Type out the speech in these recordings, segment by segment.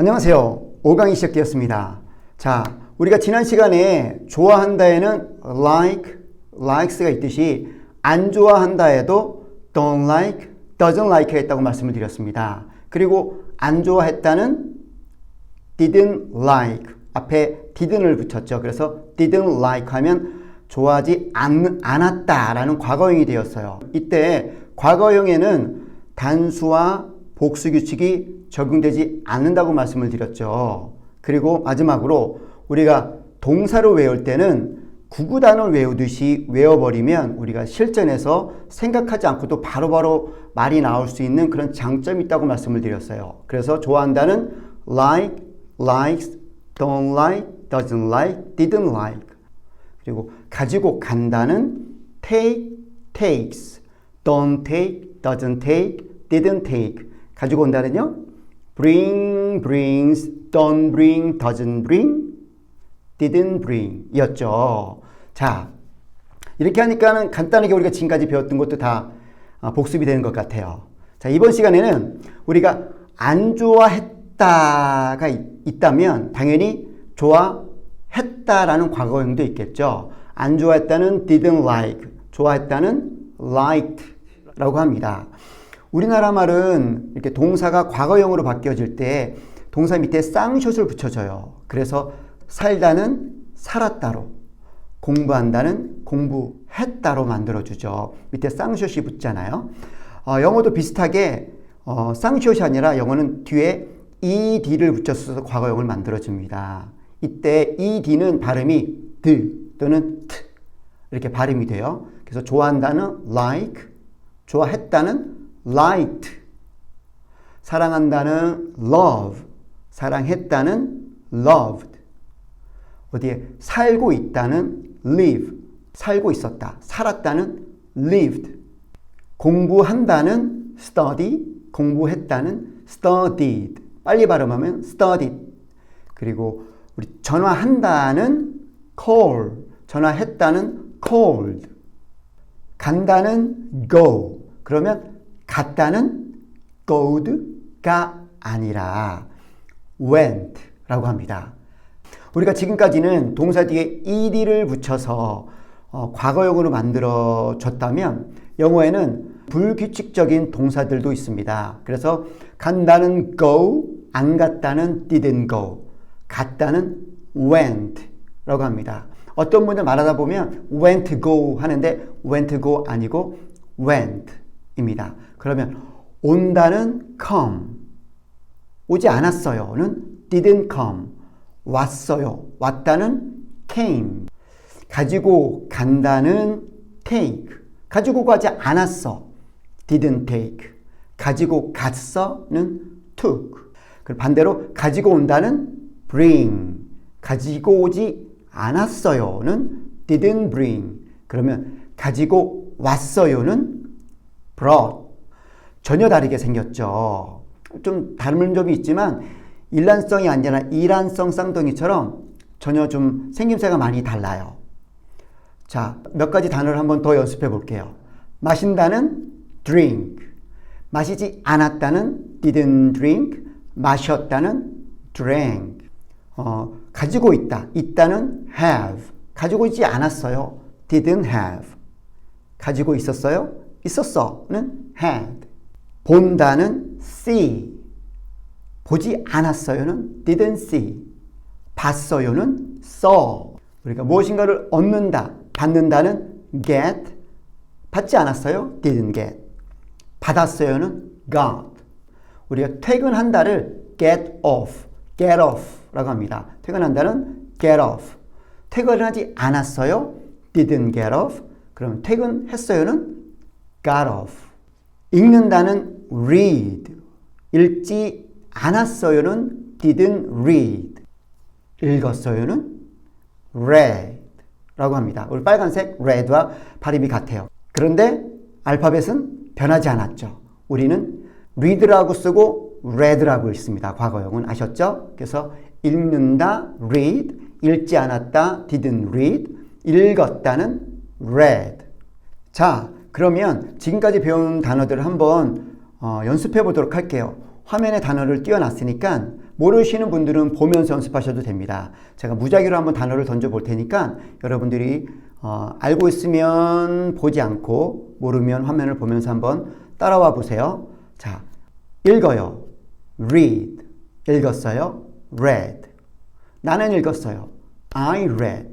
안녕하세요. 5강이 시작되었습니다. 자, 우리가 지난 시간에 좋아한다에는 like, likes가 있듯이 안 좋아한다에도 don't like, doesn't like가 있다고 말씀을 드렸습니다. 그리고 안 좋아했다는 didn't like 앞에 didn't을 붙였죠. 그래서 didn't like 하면 좋아하지 않, 않았다라는 과거형이 되었어요. 이때 과거형에는 단수와 복수 규칙이 적용되지 않는다고 말씀을 드렸죠. 그리고 마지막으로 우리가 동사를 외울 때는 구구단을 외우듯이 외워버리면 우리가 실전에서 생각하지 않고도 바로 바로 말이 나올 수 있는 그런 장점이 있다고 말씀을 드렸어요. 그래서 좋아한다는 like, likes, don't like, doesn't like, didn't like. 그리고 가지고 간다는 take, takes, don't take, doesn't take, didn't take. 가지고 온다는요? bring, brings, don't bring, doesn't bring, didn't bring 이었죠. 자, 이렇게 하니까는 간단하게 우리가 지금까지 배웠던 것도 다 어, 복습이 되는 것 같아요. 자, 이번 시간에는 우리가 안 좋아했다가 있, 다면 당연히 좋아했다라는 과거형도 있겠죠. 안 좋아했다는 didn't like, 좋아했다는 liked라고 합니다. 우리나라 말은 이렇게 동사가 과거형으로 바뀌어질 때 동사 밑에 쌍숏을 붙여줘요. 그래서 살다는 살았다로, 공부한다는 공부했다로 만들어주죠. 밑에 쌍숏이 붙잖아요. 어, 영어도 비슷하게 어, 쌍숏이 아니라 영어는 뒤에 ed를 붙여서 과거형을 만들어줍니다. 이때 ed는 발음이 드 또는 트 이렇게 발음이 돼요. 그래서 좋아한다는 like, 좋아했다는 liked, 사랑한다는 love, 사랑했다는 loved, 어디에 살고 있다는 live, 살고 있었다, 살았다는 lived, 공부한다는 study, 공부했다는 studied, 빨리 발음하면 studied, 그리고 우리 전화한다는 call, 전화했다는 called, 간다는 go, 그러면 갔다는 go'd가 아니라 went라고 합니다. 우리가 지금까지는 동사 뒤에 ed를 붙여서 어, 과거형으로 만들어졌다면 영어에는 불규칙적인 동사들도 있습니다. 그래서 간다는 go, 안 갔다는 didn't go, 갔다는 went라고 합니다. 어떤 분들 말하다 보면 went go 하는데 went go 아니고 went입니다. 그러면 온다는 come, 오지 않았어요는 didn't come, 왔어요, 왔다는 came, 가지고 간다는 take, 가지고 가지 않았어, didn't take, 가지고 갔어는 took. 그리고 반대로 가지고 온다는 bring, 가지고 오지 않았어요는 didn't bring. 그러면 가지고 왔어요는 brought. 전혀 다르게 생겼죠. 좀 다른 점이 있지만 일란성이 아니라 이란성 쌍둥이처럼 전혀 좀 생김새가 많이 달라요. 자, 몇 가지 단어를 한번 더 연습해 볼게요. 마신다는 drink, 마시지 않았다는 didn't drink, 마셨다는 drank, 어, 가지고 있다, 있다는 have, 가지고 있지 않았어요, didn't have, 가지고 있었어요, 있었어는 had, 본다는 see, 보지 않았어요는 didn't see, 봤어요는 saw. 우리가 무엇인가를 얻는다, 받는다는 get, 받지 않았어요? didn't get. 받았어요는 got. 우리가 퇴근한다를 get off, get off라고 합니다. 퇴근한다는 get off. 퇴근하지 않았어요? didn't get off. 그럼 퇴근했어요는 got off. 읽는다는 read. 읽지 않았어요는 didn't read. 읽었어요는 read. 라고 합니다. 우리 빨간색 read와 발음이 같아요. 그런데 알파벳은 변하지 않았죠. 우리는 read라고 쓰고 read라고 읽습니다. 과거형은 아셨죠? 그래서 읽는다 read, 읽지 않았다 didn't read, 읽었다는 read. 자, 그러면 지금까지 배운 단어들을 한번 어, 연습해 보도록 할게요. 화면에 단어를 띄워놨으니까 모르시는 분들은 보면서 연습하셔도 됩니다. 제가 무작위로 한번 단어를 던져 볼 테니까 여러분들이 어, 알고 있으면 보지 않고 모르면 화면을 보면서 한번 따라와 보세요. 자, 읽어요. read. 읽었어요. read. 나는 읽었어요. I read.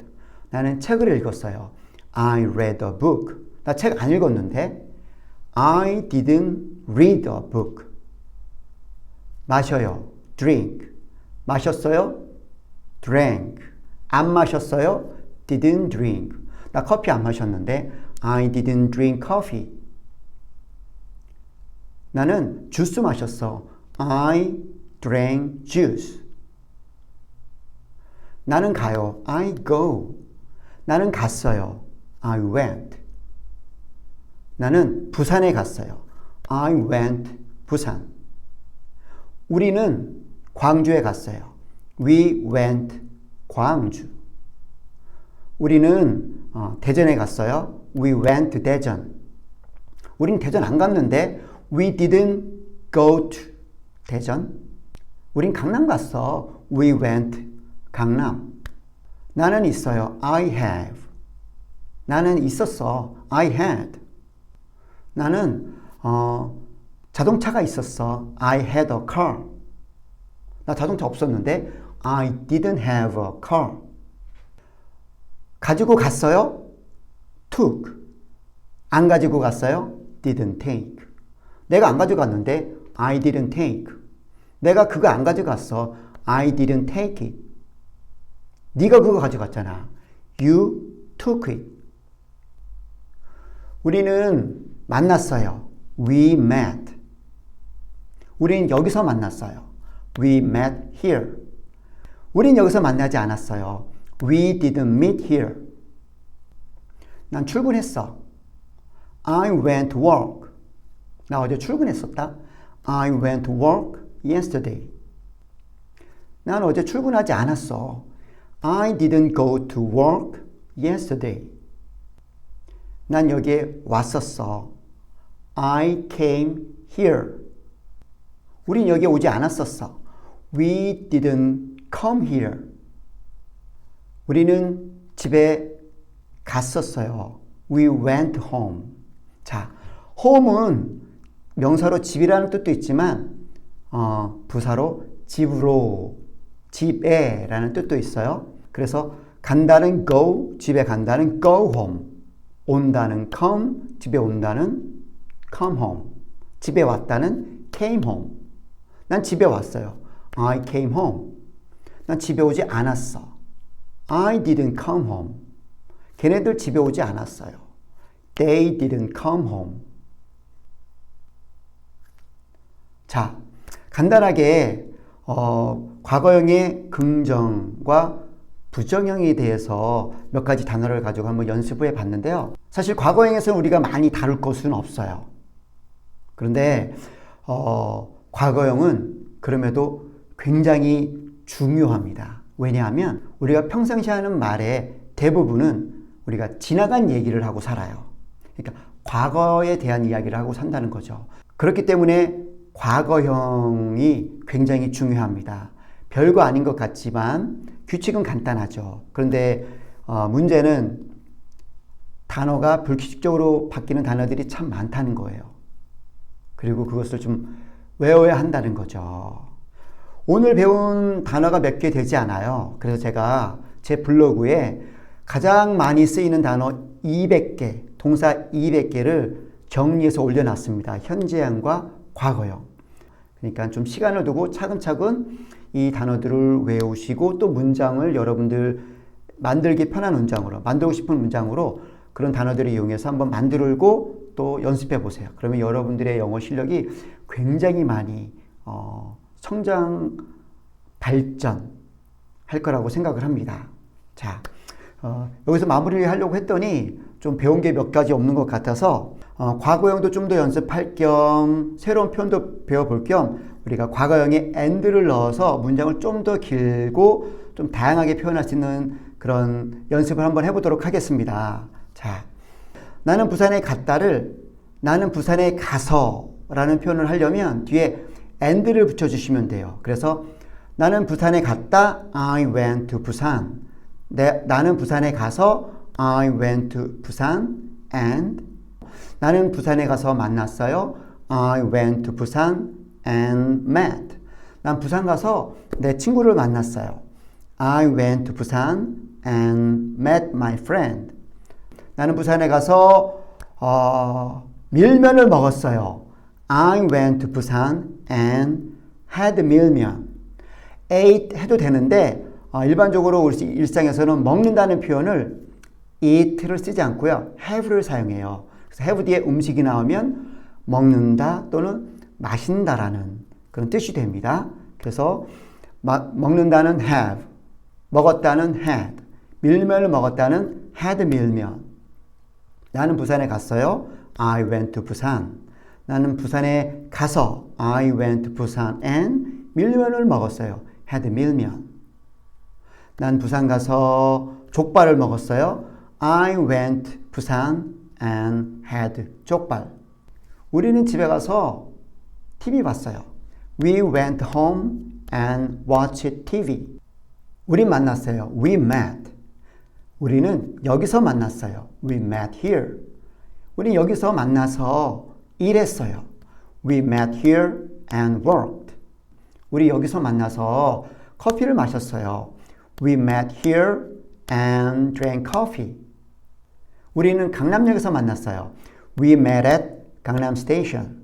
나는 책을 읽었어요. I read a book. 나 책 안 읽었는데. I didn't read a book. 마셔요. drink. 마셨어요? drank. 안 마셨어요? didn't drink. 나 커피 안 마셨는데 I didn't drink coffee. 나는 주스 마셨어. I drank juice. 나는 가요. I go. 나는 갔어요. I went. 나는 부산에 갔어요. I went 부산. 우리는 광주에 갔어요. We went 광주. 우리는 어, 대전에 갔어요. We went 대전. 우린 대전 안 갔는데 we didn't go to 대전. 우린 강남 갔어. We went 강남. 나는 있어요. I have. 나는 있었어. I had. 나는 어, 자동차가 있었어. I had a car. 나 자동차 없었는데 I didn't have a car. 가지고 갔어요? took. 안 가지고 갔어요? didn't take. 내가 안 가져갔는데 I didn't take. 내가 그거 안 가져갔어. I didn't take it. 네가 그거 가져갔잖아. You took it. 우리는 만났어요. We met. 우린 여기서 만났어요. We met here. 우린 여기서 만나지 않았어요. We didn't meet here. 난 출근했어. I went to work. 나 어제 출근했었다. I went to work yesterday. 난 어제 출근하지 않았어. I didn't go to work yesterday. 난 여기에 왔었어. I came here. 우린 여기에 오지 않았었어. We didn't come here. 우리는 집에 갔었어요. We went home. 자, home은 명사로 집이라는 뜻도 있지만 어, 부사로 집으로, 집에라는 뜻도 있어요. 그래서 간다는 go, 집에 간다는 go home. 온다는 come, 집에 온다는 come home. 집에 왔다는 came home. 난 집에 왔어요. I came home. 난 집에 오지 않았어. I didn't come home. 걔네들 집에 오지 않았어요. They didn't come home. 자, 간단하게 어, 과거형의 긍정과 부정형에 대해서 몇 가지 단어를 가지고 한번 연습을 해봤는데요. 사실 과거형에서는 우리가 많이 다룰 것은 없어요. 그런데 어, 과거형은 그럼에도 굉장히 중요합니다. 왜냐하면 우리가 평상시 하는 말의 대부분은 우리가 지나간 얘기를 하고 살아요. 그러니까 과거에 대한 이야기를 하고 산다는 거죠. 그렇기 때문에 과거형이 굉장히 중요합니다. 별거 아닌 것 같지만 규칙은 간단하죠. 그런데 어, 문제는 단어가 불규칙적으로 바뀌는 단어들이 참 많다는 거예요. 그리고 그것을 좀 외워야 한다는 거죠. 오늘 배운 단어가 몇 개 되지 않아요. 그래서 제가 제 블로그에 가장 많이 쓰이는 단어 200개, 동사 200개를 정리해서 올려놨습니다. 현재형과 과거형. 그러니까 좀 시간을 두고 차근차근 이 단어들을 외우시고 또 문장을 여러분들 만들기 편한 문장으로, 만들고 싶은 문장으로 그런 단어들을 이용해서 한번 만들고 또 연습해 보세요. 그러면 여러분들의 영어 실력이 굉장히 많이 어, 성장, 발전 할 거라고 생각을 합니다. 자, 어, 여기서 마무리를 하려고 했더니 좀 배운 게 몇 가지 없는 것 같아서 어, 과거형도 좀 더 연습할 겸 새로운 표현도 배워볼 겸 우리가 과거형에 and를 넣어서 문장을 좀 더 길고 좀 다양하게 표현할 수 있는 그런 연습을 한번 해보도록 하겠습니다. 자, 나는 부산에 갔다를 나는 부산에 가서 라는 표현을 하려면 뒤에 and를 붙여주시면 돼요. 그래서 나는 부산에 갔다. I went to 부산. 내, 나는 부산에 가서 I went to 부산 and 나는 부산에 가서 만났어요. I went to 부산 and met. 난 부산 가서 내 친구를 만났어요. I went to 부산 and met my friend. 나는 부산에 가서 어, 밀면을 먹었어요. I went to 부산 and had 밀면. ate 해도 되는데 어, 일반적으로 우리 일상에서는 먹는다는 표현을 eat를 쓰지 않고요. have를 사용해요. 그래서 have 뒤에 음식이 나오면 먹는다 또는 마신다라는 그런 뜻이 됩니다. 그래서 마, 먹는다는 have, 먹었다는 had, 밀면을 먹었다는 had 밀면. 나는 부산에 갔어요. I went to 부산. 나는 부산에 가서 I went to 부산 and 밀면을 먹었어요. had 밀면. 난 부산 가서 족발을 먹었어요. I went 부산 and had 족발. 우리는 집에 가서 TV 봤어요. We went home and watched TV. 우리 만났어요. We met. 우리는 여기서 만났어요. We met here. 우리 여기서 만나서 일했어요. We met here and worked. 우리 여기서 만나서 커피를 마셨어요. We met here and drank coffee. 우리는 강남역에서 만났어요. We met at 강남 station.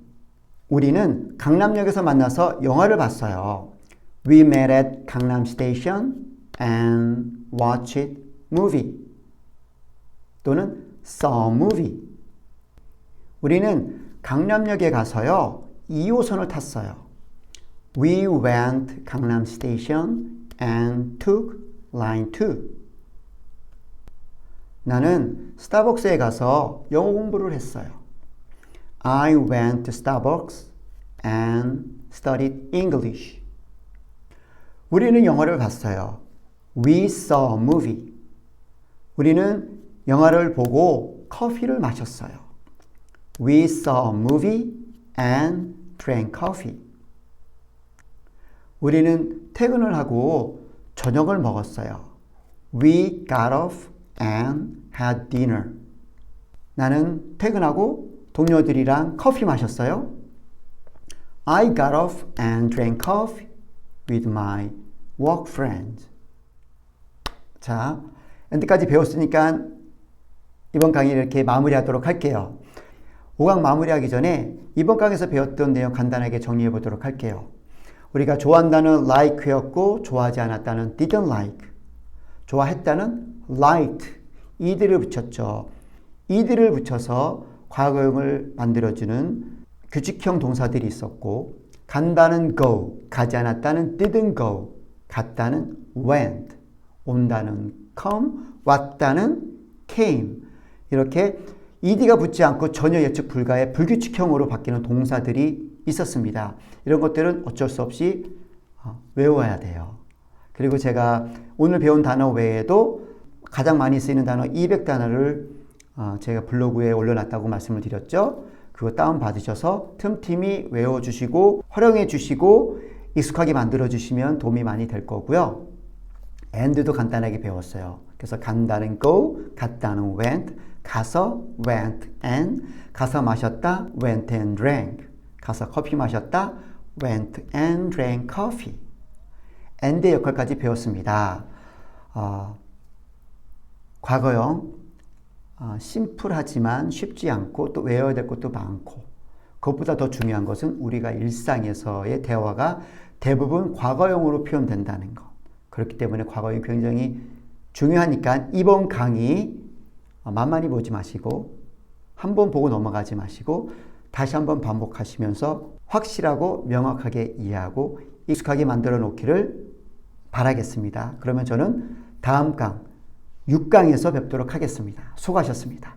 우리는 강남역에서 만나서 영화를 봤어요. We met at 강남 station and watched movie. 또는 saw movie. 우리는 강남역에 가서요. 2호선을 탔어요. We went 강남 station and took line 2. 나는 스타벅스에 가서 영어 공부를 했어요. I went to Starbucks and studied English. 우리는 영화를 봤어요. We saw a movie. 우리는 영화를 보고 커피를 마셨어요. We saw a movie and drank coffee. 우리는 퇴근을 하고 저녁을 먹었어요. We got off and had dinner. 나는 퇴근하고 동료들이랑 커피 마셨어요. I got off and drank coffee with my work friends. 자, 여기까지 배웠으니까 이번 강의를 이렇게 마무리하도록 할게요. 5강 마무리하기 전에 이번 강에서 배웠던 내용 간단하게 정리해 보도록 할게요. 우리가 좋아한다는 like였고 좋아하지 않았다는 didn't like, 좋아했다는 liked, 이들을 붙였죠. 이들을 붙여서 과거형을 만들어주는 규칙형 동사들이 있었고 간다는 go, 가지 않았다는 didn't go, 갔다는 went, 온다는 come, 왔다는 came 이렇게 ed가 붙지 않고 전혀 예측 불가의 불규칙형으로 바뀌는 동사들이 있었습니다. 이런 것들은 어쩔 수 없이 어, 외워야 돼요. 그리고 제가 오늘 배운 단어 외에도 가장 많이 쓰이는 단어 200단어를 어, 제가 블로그에 올려놨다고 말씀을 드렸죠. 그거 다운받으셔서 틈틈이 외워주시고 활용해 주시고 익숙하게 만들어 주시면 도움이 많이 될 거고요. And도 간단하게 배웠어요. 그래서 간다는 go, 갔다는 went, 가서 went and, 가서 마셨다 went and drank, 가서 커피 마셨다 went and drank coffee. and의 역할까지 배웠습니다. 어, 과거형 어, 심플하지만 쉽지 않고 또 외워야 될 것도 많고 그것보다 더 중요한 것은 우리가 일상에서의 대화가 대부분 과거형으로 표현된다는 것. 그렇기 때문에 과거형이 굉장히 중요하니까 이번 강의 만만히 보지 마시고 한 번 보고 넘어가지 마시고 다시 한번 반복하시면서 확실하고 명확하게 이해하고 익숙하게 만들어 놓기를 바라겠습니다. 그러면 저는 다음 강 6강에서 뵙도록 하겠습니다. 수고하셨습니다.